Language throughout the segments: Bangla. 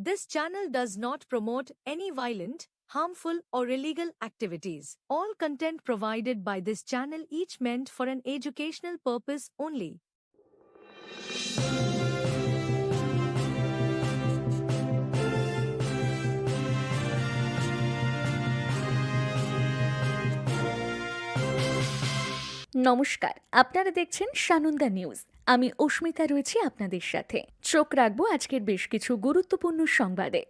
This channel does not promote any violent, harmful, or illegal activities. All content provided by this channel each meant for an educational purpose only. নমস্কার আপনারা দেখছেন সানন্দা নিউজ আমি অস্মিতা রয়েছি আপনাদের সাথে। চোখ রাখব আজকের বেশ কিছু গুরুত্বপূর্ণ সংবাদে।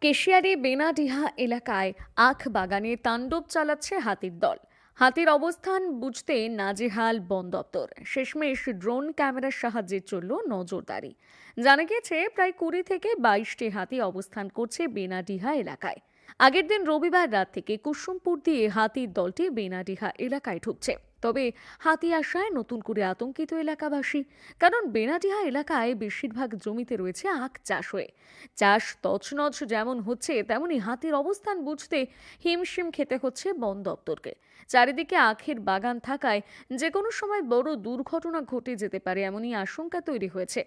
কেশিয়ারি বেনাডিহা এলাকায় আখ বাগানে তাণ্ডব চালাচ্ছে হাতির দল। হাতির অবস্থান বুঝতে নাজেহাল বন দপ্তর। শেষমেশ ড্রোন ক্যামেরার সাহায্যে চলল নজরদারি। জানা গিয়েছে, প্রায় কুড়ি থেকে বাইশটি হাতি অবস্থান করছে বেনাডিহা এলাকায়। আগের দিন রবিবার রাত থেকে কুসুমপুর দিয়ে হাতির দলটি বেনাডিহা এলাকায় ঢুকছে। তবে হাতি আসায় নতুন করে আতঙ্কিত এলাকাবাসী, কারণ বেনাডিহা এলাকায় বেশিরভাগ জমিতে রয়েছে আখ চাষ হয়ে। চাষ তছনছ যেমন হচ্ছে, তেমনি হাতির অবস্থান বুঝতে হিমশিম খেতে হচ্ছে বন দপ্তরকে। চারিদিকে আখের বাগান থাকায় যে কোনো সময় বড় দুর্ঘটনা ঘটে যেতে পারে এমনই আশঙ্কা তৈরি হয়েছে।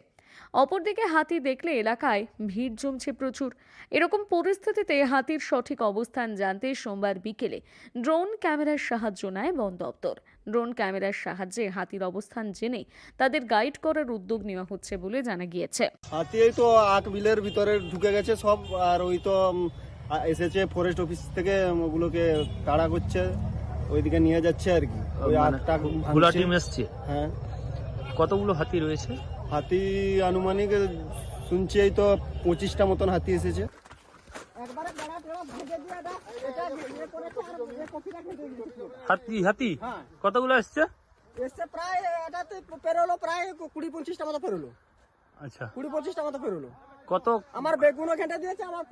অপরদিকে হাতি দেখলে এলাকায় ভিড় জমছে প্রচুর। এরকম পরিস্থিতিতে হাতির সঠিক অবস্থান জানতে সোমবার বিকেলে ড্রোন ক্যামেরার সাহায্য নেয় বন দপ্তর। ড্রোন ক্যামেরার সাহায্যে হাতির অবস্থান জেনে তাদের গাইড করার উদ্যোগ নেওয়া হচ্ছে বলে জানা গিয়েছে। হাতি এই তো আক বিলের ভিতরে ঢুকে গেছে সব আর ওই তো এসেছে ফরেস্ট অফিস থেকে ওগুলোকে তাড়া করছে ওইদিকে নিয়ে যাচ্ছে আর কি। ওই মানে আটটা হ্যাঁ। কতগুলো হাতি রয়েছে? হাতি আনুমানিক শুনছি এই তো পঁচিশটা মতন হাতি এসেছে। হাতি হাতি? হ্যাঁ। কতগুলো এসছে? এসছে প্রায় এটা তো পেরোলো প্রায় কুড়ি পঁচিশটা মতো পেরোলো। আচ্ছা। কুড়ি পঁচিশটা মতো পেরোলো। কত আমার বেগুনও ঘেঁটে দিয়েছে আমার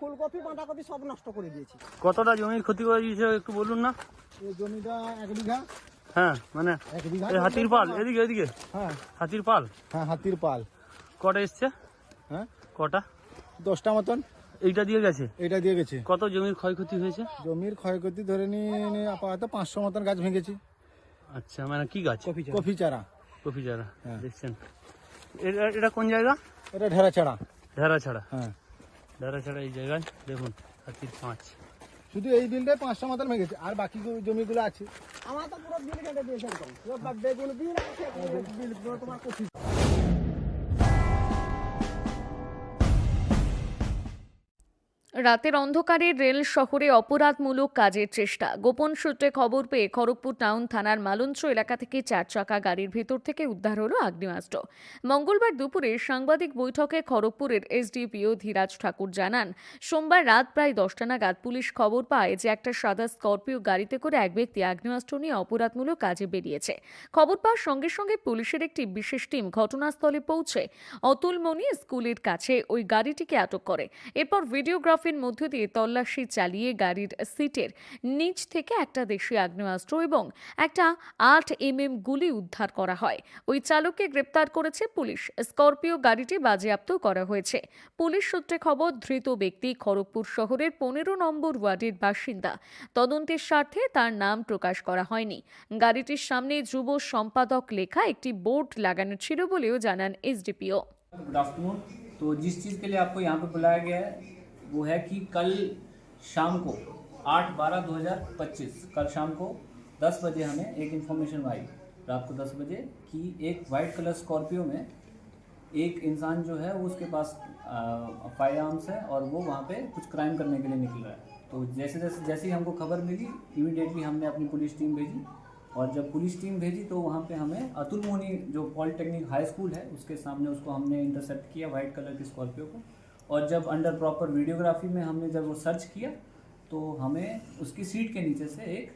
ফুলকপি বাঁধাকপি সব নষ্ট করে দিয়েছে। কতটা জমির ক্ষতি করে দিয়েছে একটু বলুন না। জমিটা এক বিঘা। হ্যাঁ মানে হাতির পাল এদিকে এদিকে। হ্যাঁ। হাতির পাল। হ্যাঁ হাতির পাল। কটা এসছে? হ্যাঁ। কটা? দশটা মতন। এইটা দিয়ে গেছে? এটা দিয়ে গেছে। কত জমির ক্ষয়ক্ষতি হয়েছে? জমির ক্ষয়ক্ষতি ধরে নিয়ে আপাতত পাঁচশো মতন গাছ ভেঙেছি। আচ্ছা মানে কি গাছ? কফি চারা কফি চারা হ্যাঁ। দেখছেন। এটা- এটা কোন জায়গা? এটা ঢেরা চারা ঢেরা ছাড়া হ্যাঁ। ঢেরা ছাড়া এই জায়গায়। দেখুন হাতির পাঁচ। শুধু এই বিলটাই পাঁচটা মাথার ভেঙেছে, আর বাকি জমিগুলো আছে। আমার তো পুরো বিল কেটে দিয়েছে একদম। বিল আছে তোমার রাতের অন্ধকারে রেল শহরে অপরাধমূলক কাজের চেষ্টা। গোপন সূত্রে খবর পেয়ে খড়গপুর টাউন থানার মালঞ্চ এলাকা থেকে চার চাকা গাড়ির ভেতর থেকে উদ্ধার হলো আগ্নেয়াস্ত্র। মঙ্গলবার দুপুরে সাংবাদিক বৈঠকে খড়গপুরের এসডিপিও ধীরাজ ঠাকুর জানান, সোমবার রাত প্রায় দশটা নাগাদ পুলিশ খবর পায় যে একটা সাদা স্করপিও গাড়িতে করে এক ব্যক্তি আগ্নেয়াস্ত্র নিয়ে অপরাধমূলক কাজে বেরিয়েছে। খবর পাওয়ার সঙ্গে সঙ্গে পুলিশের একটি বিশেষ টিম ঘটনাস্থলে পৌঁছে। অতুলমণি স্কুলের কাছে ওই গাড়িটিকে আটক করে। এরপর ভিডিওগ্রাফির মধ্য দিয়ে তল্লাশি চালিয়ে গাড়ির সিটের নিচ থেকে একটা দেশি আগ্নেয়াস্ত্র এবং একটা আট এমএম গুলি উদ্ধার করা হয় ওই চালককে গ্রেপ্তার করেছে পুলিশ স্করপিও গাড়িটি বাজেয়াপ্ত করা হয়েছে পুলিশ সূত্রে খবর ধৃত ব্যক্তি খড়গপুর শহরের পনেরো নম্বর ওয়ার্ডের বাসিন্দা তদন্তের স্বার্থে তার নাম প্রকাশ করা হয়নি গাড়িটির সামনে যুব সম্পাদক লেখা একটি বোর্ড লাগানো ছিল বলেও জানান এসডিপিও गुड आफ्टरनून तो जिस चीज़ के लिए आपको यहाँ पे बुलाया गया है वो है कि कल शाम को आठ बारह 2025 कल शाम को 10 बजे हमें एक इन्फॉर्मेशन आई, रात को 10 बजे, कि एक वाइट कलर स्कॉर्पियो में एक इंसान जो है, वो उसके पास फायर आर्म्स है और वो वहाँ पे कुछ क्राइम करने के लिए निकल रहा है। तो जैसे जैसे जैसे ही हमको खबर मिली इमीडिएटली हमने अपनी पुलिस टीम भेजी और जब पुलिस टीम भेजी तो वहाँ पे हमें अतुल मोनी जो पॉलिटेक्निक हाई स्कूल है, उसके सामने उसको हमने इंटरसेप्ट किया वाइट कलर की स्कॉर्पियो को। और जब अंडर प्रॉपर वीडियोग्राफी में हमने जब वो सर्च किया तो हमें उसकी सीट के नीचे से एक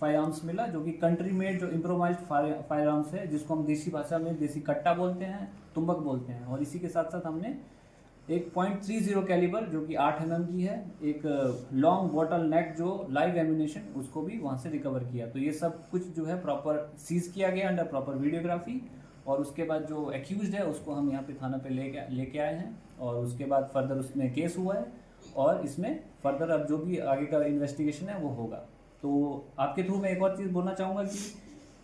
फायर आर्म्स मिला, जो कि कंट्री मेड जो इम्प्रोवाइज फायर आर्म्स है, जिसको हम देसी भाषा में देसी कट्टा बोलते हैं, तुम्बक बोलते हैं। और इसी के साथ साथ हमने एक पॉइंट थ्री ज़ीरो कैलिबर जो कि आठ एम की है, एक लॉन्ग बॉटल नेक जो लाइव एमिनेशन उसको भी वहाँ से रिकवर किया। तो ये सब कुछ जो है प्रॉपर सीज किया गया अंडर प्रॉपर वीडियोग्राफी और उसके बाद जो एक्यूज है, उसको हम यहाँ पे थाना पे लेके लेके आए हैं और उसके बाद फर्दर उसमें केस हुआ है और इसमें फर्दर अब जो भी आगे का इन्वेस्टिगेशन है, वो होगा। तो आपके थ्रू मैं एक और चीज़ बोलना चाहूँगा कि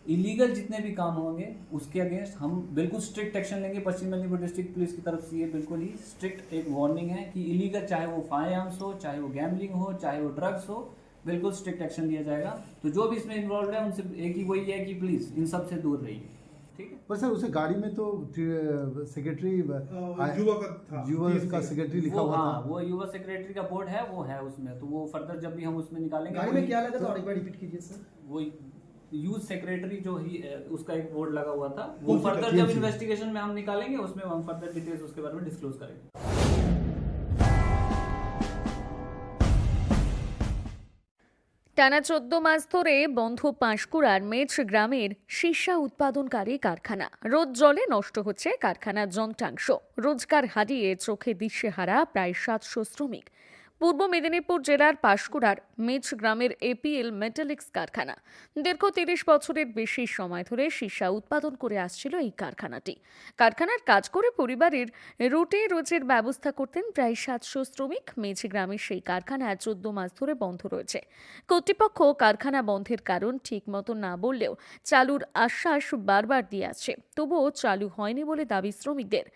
इलीगल जितने भी काम होंगे, उसके अगेंस्ट हम बिल्कुल स्ट्रिक्ट एक्शन लेंगे। पश्चिम मेदिनीपुर डिस्ट्रिक्ट पुलिस की तरफ़ से ये बिल्कुल ही स्ट्रिक्ट एक वार्निंग है कि इलीगल चाहे वो फायर आर्म्स हो, चाहे वो गैमलिंग हो, चाहे वो ड्रग्स हो, बिल्कुल स्ट्रिक्ट एक्शन लिया जाएगा। तो जो भी इसमें इन्वॉल्व है, उनसे एक ही वही है कि प्लीज़ इन सबसे दूर रहिए। ठीक है? पर सर उसे गाड़ी में तो सेक्रेटरी युवा का था। युवा का सेक्रेटरी लिखा हुआ हाँ था। वो युवा सेक्रेटरी का बोर्ड है वो है उसमें। तो वो फर्दर जब भी हम उसमें निकालेंगे गाड़ी में क्या लगा था? और एक बार रिपीट कीजिए सर। वो यूथ सेक्रेटरी जो ही उसका एक बोर्ड लगा हुआ था। वो फर्दर जब इन्वेस्टिगेशन में हम निकालेंगे उसमें हम फर्दर डिटेल्स उसके बारे में डिस्क्लोज करेंगे। টানা চোদ্দ মাস ধরে বন্ধ পাঁশকুড়ার মেছ গ্রামের সীসা উৎপাদনকারী কারখানা। রোদ জলে নষ্ট হচ্ছে কারখানার যন্ত্রাংশ। রোজগার হারিয়ে চোখে দিশেহারা প্রায় সাতশো শ্রমিক। পূর্ব মেদিনীপুর জেলার পাঁশকুড়ার মেছ গ্রামের এপিএল মেটালিক্স কারখানা। দীর্ঘ তিরিশ বছরের বেশি সময় ধরে সীসা উৎপাদন করে আসছিল এই কারখানাটি। কারখানার কাজ করে পরিবারের রুটি রোজের ব্যবস্থা করতেন প্রায় সাতশো শ্রমিক। মেঝ গ্রামের সেই কারখানা চোদ্দ মাস ধরে বন্ধ রয়েছে। কর্তৃপক্ষ কারখানা বন্ধের কারণ ঠিক মতো না বললেও চালুর আশ্বাস বারবার দিয়ে আসছে তবুও চালু হয়নি বলে দাবি শ্রমিকদের।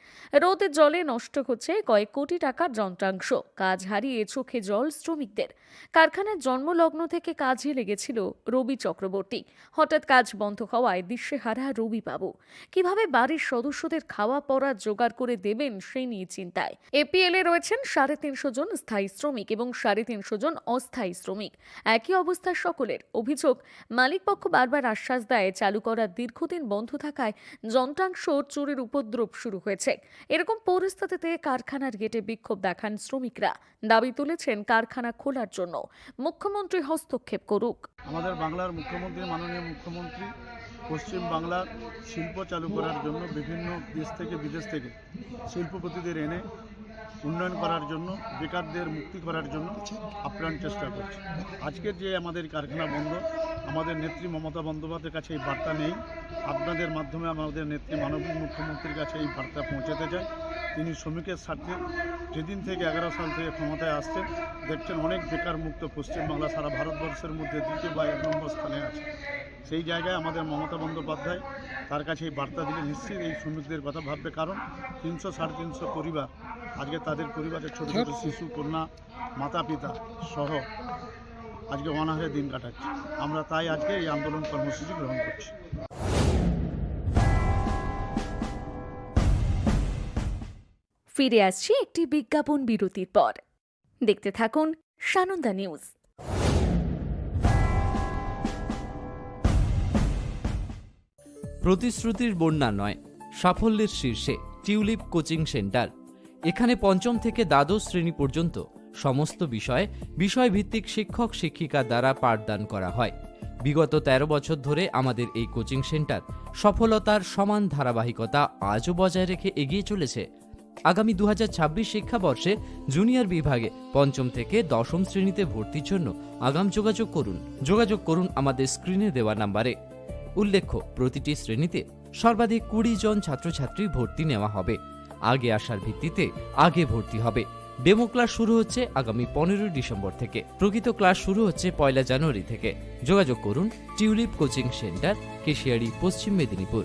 রোদ জলে নষ্ট হচ্ছে কয়েক কোটি টাকার যন্ত্রাংশ। কাজ হারিয়ে চোখে জল শ্রমিকদের। কারখানার জন্মলগ্ন থেকে কাজে লেগেছিল রবি চক্রবর্তী। হঠাৎ কাজ বন্ধ হওয়ায় দিশেহারা রবি বাবু কীভাবে বাড়ির সদস্যদের খাওয়া পড়া জোগাড় করে দেবেন সেই নিয়ে চিন্তায়। এপিএল এ রয়েছেন সাড়ে তিনশো জন স্থায়ী শ্রমিক এবং সাড়ে তিনশো জন অস্থায়ী শ্রমিক। একই অবস্থা সকলের। অভিযোগ, মালিকপক্ষ বারবার আশ্বাস দেয় চালু করা দীর্ঘদিন বন্ধ থাকায় যন্ত্রাংশ চুরির উপদ্রব শুরু হয়েছে। এরকম পরিস্থিতিতে কারখানার গেটে বিক্ষোভ দেখান শ্রমিকরা। দাবি তুলেছেন কারখানা খোলার জন্য। মুখ্যমন্ত্রী হস্তক্ষেপ করুক। আমাদের বাংলার মুখ্যমন্ত্রী, মাননীয় মুখ্যমন্ত্রী পশ্চিম বাংলার শিল্প চালু করার জন্য বিভিন্ন দেশ থেকে, বিদেশ থেকে শিল্পপতিদের এনে উন্নয়ন করার জন্য, বেকারদের মুক্তি করার জন্য আপ্রাণ চেষ্টা করছে। আজকের যে আমাদের কারখানা বন্ধ, আমাদের নেত্রী মমতা বন্দ্যোপাধ্যায়ের কাছে এই বার্তা নেই। আপনাদের মাধ্যমে আমাদের নেত্রী মানবিক মুখ্যমন্ত্রীর কাছে এই বার্তা পৌঁছাতে চায় তিনি শ্রমিকের স্বার্থে যেদিন থেকে এগারো সাল থেকে ক্ষমতায় আসছেন, দেখছেন অনেক বেকার মুক্ত পশ্চিমবাংলা সারা ভারতবর্ষের মধ্যে দ্বিতীয় বা এক নম্বর স্থানে আছে। সেই জায়গায় আমাদের মমতা বন্দ্যোপাধ্যায় তার কাছে এই বার্তা দিলে নিশ্চিত এই শ্রমিকদের কথা ভাববে, কারণ তিনশো সাড়ে তিনশো পরিবার, আজকে তাদের পরিবারের ছোটো ছোটো শিশু, কন্যা, মাতা পিতা সহ আজকে অনাহারে দিন কাটাচ্ছে। আমরা তাই আজকে এই আন্দোলন কর্মসূচি গ্রহণ করছি। ফিরে আসছি একটি বিজ্ঞাপন বিরতির পর। দেখতে থাকুন সানন্দা নিউজ। প্রতিশ্রুতির বন্যা নয়, সাফল্যের শীর্ষে টিউলিপ কোচিং সেন্টার। এখানে পঞ্চম থেকে দ্বাদশ শ্রেণি পর্যন্ত সমস্ত বিষয়ে বিষয়ভিত্তিক শিক্ষক শিক্ষিকা দ্বারা পাঠদান করা হয়। বিগত ১৩ বছর ধরে আমাদের এই কোচিং সেন্টার সফলতার সমান ধারাবাহিকতা আজও বজায় রেখে এগিয়ে চলেছে আগামী দু শিক্ষাবর্ষে জুনিয়র বিভাগে পঞ্চম থেকে দশম শ্রেণীতে ভর্তির জন্য আগাম যোগাযোগ করুন। যোগাযোগ করুন আমাদের স্ক্রিনে দেওয়া নাম্বারে। উল্লেখ্য, প্রতিটি শ্রেণীতে সর্বাধিক কুড়ি জন ছাত্রছাত্রী ভর্তি নেওয়া হবে। আগে আসার ভিত্তিতে আগে ভর্তি হবে। ডেমো ক্লাস শুরু হচ্ছে আগামী পনেরোই ডিসেম্বর থেকে। প্রকৃত ক্লাস শুরু হচ্ছে পয়লা জানুয়ারি থেকে। যোগাযোগ করুন টিউলিপ কোচিং সেন্টার, কেশিয়ারি, পশ্চিম মেদিনীপুর।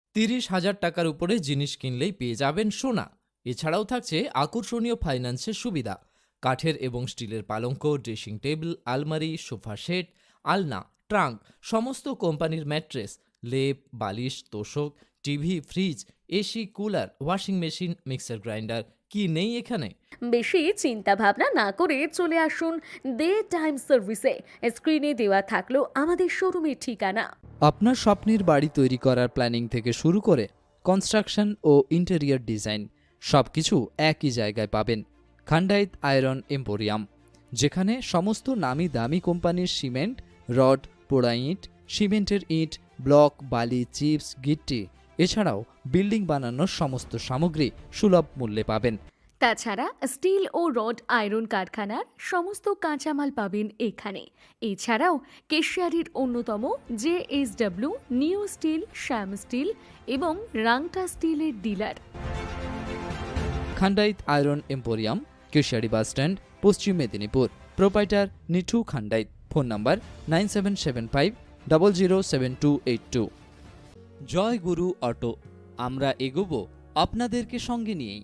তিরিশ হাজার টাকার উপরে জিনিস কিনলেই পেয়ে যাবেন সোনা। এছাড়াও থাকছে আকর্ষণীয় ফাইন্যান্সের সুবিধা। কাঠের এবং স্টিলের পালঙ্ক, ড্রেসিং টেবিল, আলমারি, সোফা সেট, আলনা, ট্রাঙ্ক, সমস্ত কোম্পানির ম্যাট্রেস, লেপ, বালিশ, তোষক, TV, fridge, AC, cooler, washing machine, mixer grinder, কি নেই এখানে? বেশি চিন্তা ভাবনা না করে চলে আসুন দে টাইম সার্ভিসে। স্ক্রিনে দেওয়া থাকল আমাদের শোরুমের ঠিকানা। আপনার স্বপ্নের বাড়ি তৈরি করার প্ল্যানিং থেকে শুরু করে কনস্ট্রাকশন ও ইন্টেরিয়র ডিজাইন সবকিছু একই জায়গায় পাবেন খান্ডাইত আয়রন এম্পোরিয়াম, যেখানে সমস্ত নামি দামি কোম্পানির সিমেন্ট, রড, পোড়া ইট, সিমেন্টের ইট, ব্লক, বালি, চিপস, গিট্টি, এছাড়াও বিল্ডিং বানানোর সমস্ত সামগ্রী সুলভ মূল্যে পাবেন। তাছাড়া স্টিল ও রড আয়রন কারখানার সমস্ত কাঁচামাল পাবেন এখানে। এছাড়াও কেশিয়ারির অন্যতম J S W new steel, Shyam steel এবং রাংটা স্টিলের dealer. Khandait iron emporium, Keshiary bus stand, Paschim Medinipur. Proprietor Nithu Khandait. Phone number nine seven seven five, double zero seven two eight two. Joy Guru auto, আমরা এগোবো আপনাদেরকে সঙ্গে নিয়েই।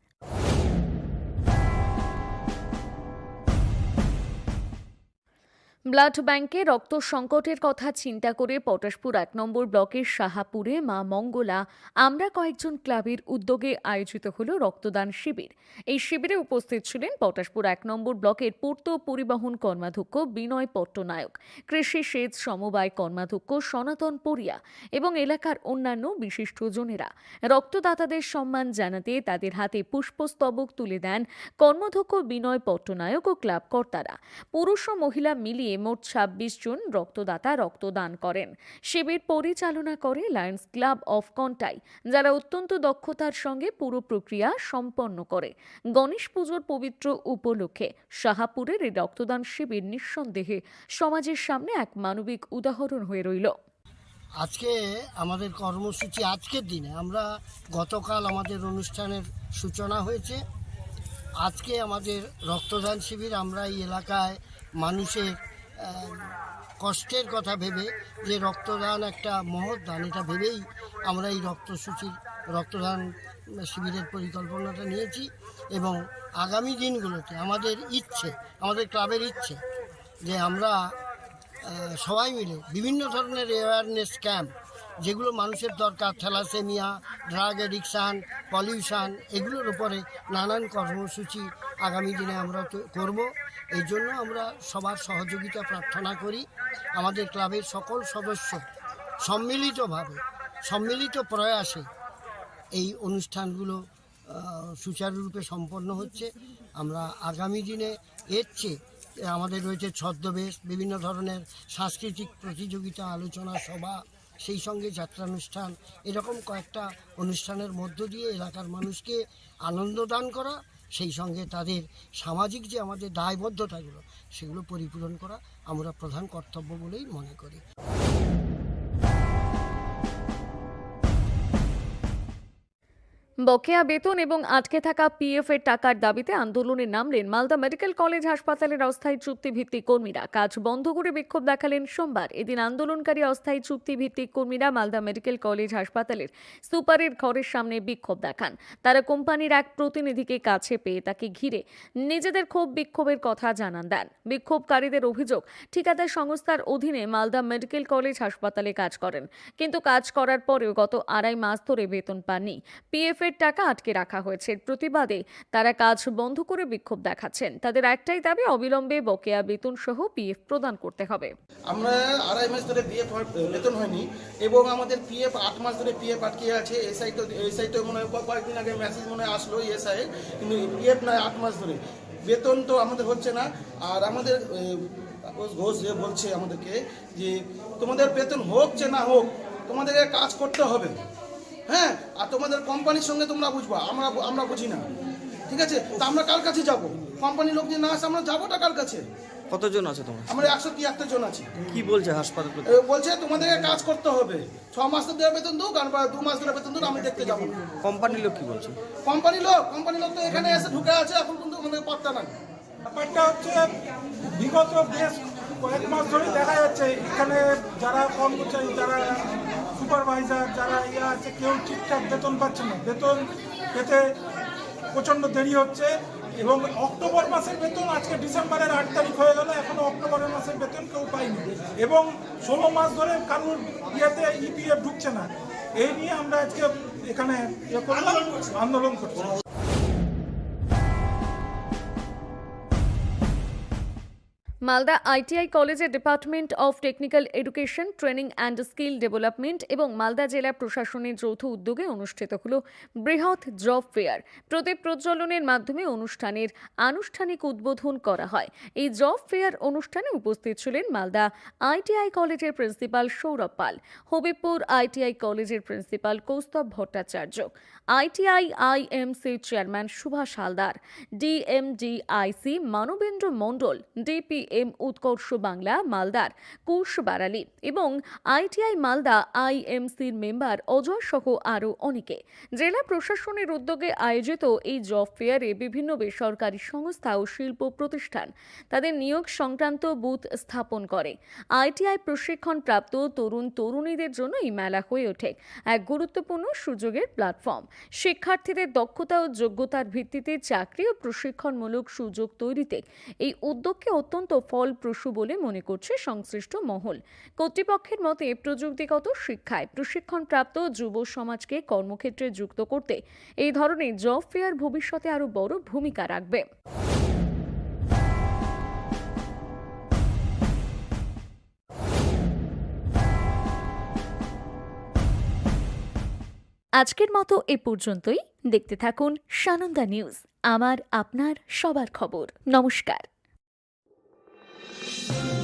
ব্লাড ব্যাংকে রক্ত সংকটের কথা চিন্তা করে পটাশপুর এক নম্বর ব্লকের সাহাপুরে মা মঙ্গলা, আমরা কয়েকজন ক্লাবের উদ্যোগে আয়োজিত হল রক্তদান শিবির। এই শিবিরে উপস্থিত ছিলেন পটাশপুর এক নম্বর ব্লকের পূর্ত পরিবহন কর্মাধ্যক্ষ বিনয় পট্টনায়ক, কৃষি সেচ সমবায় কর্মাধ্যক্ষ সনাতন পরিয়া এবং এলাকার অন্যান্য বিশিষ্টজনেরা। রক্তদাতাদের সম্মান জানাতে তাদের হাতে পুষ্পস্তবক তুলে দেন কর্মাধ্যক্ষ বিনয় পট্টনায়ক ও ক্লাব কর্তারা। পুরুষ ও মহিলা মিলিয়ে মোট ছাব্বিশ জন রক্তদাতা রক্তদান করেন। শিবির পরিচালনা করে লায়ন্স ক্লাব অফ কন্টাই যারা অত্যন্ত দক্ষতার সঙ্গে পুরো প্রক্রিয়া সম্পন্ন করে। গণেশ পুজোর পবিত্র উপলক্ষে শাহাপুরের এই রক্তদান শিবির নিঃসন্দেহে সমাজের সামনে এক মানবিক উদাহরণ হয়ে রইল। আজকে আমাদের কর্মসূচি আজকের দিনে, আমরা গতকাল আমাদের অনুষ্ঠানের সূচনা হয়েছে। আজকে আমাদের রক্তদান শিবির, আমরা এই এলাকায় মানুষের কষ্টের কথা ভেবে যে রক্তদান একটা মহৎ দান এটা ভেবেই আমরা এই রক্তসূচির, রক্তদান শিবিরের পরিকল্পনাটা নিয়েছি এবং আগামী দিনগুলোতে আমাদের ইচ্ছে, আমাদের ক্লাবের ইচ্ছে যে আমরা সবাই মিলে বিভিন্ন ধরনের অ্যাওয়ারনেস ক্যাম্প যেগুলো মানুষের দরকার, থ্যালাসেমিয়া, ড্রাগ অ্যাডিকশান পলিউশন, এগুলোর উপরে নানান কর্মসূচি আগামী দিনে আমরা করব। এই জন্য আমরা সবার সহযোগিতা প্রার্থনা করি। আমাদের ক্লাবের সকল সদস্য সম্মিলিতভাবে, সম্মিলিত প্রয়াসে এই অনুষ্ঠানগুলো সুচারুরূপে সম্পন্ন হচ্ছে। আমরা আগামী দিনে এর চেয়ে, আমাদের রয়েছে ছদ্মবেশ, বিভিন্ন ধরনের সাংস্কৃতিক প্রতিযোগিতা, আলোচনা সভা সেই সঙ্গে যাত্রানুষ্ঠান, এরকম কয়েকটা অনুষ্ঠানের মধ্য দিয়ে এলাকার মানুষকে আনন্দ দান করা, সেই সঙ্গে তাদের সামাজিক যে আমাদের দায়বদ্ধতাগুলো, সেগুলো পরিপূরণ করা আমরা প্রধান কর্তব্য বলেই মনে করি। বকেয়া বেতন এবং আটকে থাকা পিএফ এর টাকার দাবিতে আন্দোলনে নামলেন মালদা মেডিকেল কলেজ হাসপাতালের অস্থায়ী চুক্তিভিত্তিক কর্মীরা। কাজ বন্ধ করে বিক্ষোভ দেখালেন সোমবার। এদিন আন্দোলনকারী অস্থায়ী চুক্তিভিত্তিক কর্মীরা মালদা মেডিকেল কলেজ হাসপাতালের সুপারের ঘরের সামনে বিক্ষোভ দেখান। তারা কোম্পানির এক প্রতিনিধিকে কাছে পেয়ে তাকে ঘিরে নিজেদের ক্ষোভ বিক্ষোভের কথা জানান দেন। বিক্ষোভকারীদের অভিযোগ, ঠিকাদার সংস্থার অধীনে মালদা মেডিকেল কলেজ হাসপাতালে কাজ করেন। কিন্তু কাজ করার পরেও গত আড়াই মাস ধরে বেতন পাননি। পিএফ এর টাকা আটকে রাখা হয়েছে। প্রতিবাদে তারা কাজ বন্ধ করে বিক্ষোভ দেখাচ্ছেন। তাদের একটাই দাবি, অবিলম্বে বকেয়া বেতন সহ পিএফ প্রদান করতে হবে। আমরা আড়াই মাস ধরে বিএফ বেতন হয়নি এবং আমাদের পিএফ আট মাস ধরে পিএফ আটকে আছে। এসআই তো এসআই তো মনে হয় কয়েকদিন আগে মেসেজ মনে হয় আসলো এসআই, কিন্তু পিএফ নয় আট মাস ধরে। বেতন তো আমাদের হচ্ছে না। আর আমাদের ঘোষ যে বলছে আমাদেরকে যে তোমাদের বেতন হোক যে না হোক তোমাদেরকে কাজ করতে হবে। হ্যাঁ আর তোমাদের কোম্পানির সঙ্গে তোমরা বুঝবা আমরা আমরা বুঝি না। ঠিক আছে? তা আমরা কার কাছে যাব? কোম্পানির লোক যদি না আসে আমরা যাবোটা কার কাছে? কতজন আছে তোমার? আমরা একশো তিয়াত্তর জন আছি। কি বলছে হাসপাতাল বলছে তোমাদেরকে কাজ করতে হবে। ছ মাস তো দেওয়া বেতন দু আর দু মাস ধরে বেতন দু আমি দেখতে যাব কোম্পানির লোক কি বলছে? কোম্পানি লোক কোম্পানি লোক তো এখানে এসে ঢুকে আছে এখন কিন্তু আমাদের পাত্তা নাই। ব্যাপারটা হচ্ছে বিগত বেশ কয়েক মাস ধরে দেখা যাচ্ছে এখানে যারা কর্মচারী যারা সুপারভাইজার যারা ইয়ে আছে, কেউ ঠিকঠাক বেতন পাচ্ছে না। বেতন পেতে প্রচণ্ড দেরি হচ্ছে এবং অক্টোবর মাসের বেতন আজকে ডিসেম্বরের আট তারিখ হয়ে গেল এখনও অক্টোবরের মাসের বেতন কেউ পায়নি। এবং ষোলো মাস ধরে কারুর ইয়েতে ইপিএফ ঢুকছে না। এই নিয়ে আমরা আজকে এখানে ইয়ে আন্দোলন করছি। মালদা আইটিআই কলেজের department of technical education, training and skill development এবং মালদা জেলা প্রশাসনের যৌথ উদ্যোগে অনুষ্ঠিত হল বৃহৎ জব ফেয়ার। প্রদীপ প্রজ্বলনের মাধ্যমে অনুষ্ঠানের আনুষ্ঠানিক উদ্বোধন করা হয়। এই জব ফেয়ার অনুষ্ঠানে উপস্থিত ছিলেন মালদা আইটিআই কলেজের প্রিন্সিপাল সৌরভ পাল, হবিবপুর আইটিআই কলেজের principal Kaustav Bhattacharya, ITI IMC chairman Subhash Haldar, DMDIC Manabendra Mondal DPM Utkarsh Bangla, মালদার কুশ বারালি এবং আইটিআই মালদা আইএমসির মেম্বার অজয় সহ আরও অনেকে। জেলা প্রশাসনের উদ্যোগে আয়োজিত এই জব ফেয়ারে বিভিন্ন বেসরকারি সংস্থা ও শিল্প প্রতিষ্ঠান তাদের নিয়োগ সংক্রান্ত বুথ স্থাপন করে। আইটিআই প্রশিক্ষণপ্রাপ্ত তরুণ তরুণীদের জন্য এই মেলা হয়ে ওঠে এক গুরুত্বপূর্ণ সুযোগের প্ল্যাটফর্ম। শিক্ষার্থীদের দক্ষতা ও যোগ্যতার ভিত্তিতে চাকরি ও প্রশিক্ষণমূলক সুযোগ তৈরিতে এই উদ্যোগকে অত্যন্ত ফলপ্রসূ বলে মনে করছে সংশ্লিষ্ট মহল। কর্তৃপক্ষের মতে প্রযুক্তিগত শিক্ষায় প্রশিক্ষণপ্রাপ্ত যুব সমাজকে কর্মক্ষেত্রে যুক্ত করতে এই ধরনের জব ফেয়ার ভবিষ্যতে আরও বড় ভূমিকা রাখবে। আজকের মতো এ পর্যন্তই। দেখতে থাকুন সানন্দা নিউজ, আমার, আপনার, সবার খবর। নমস্কার। Thank you.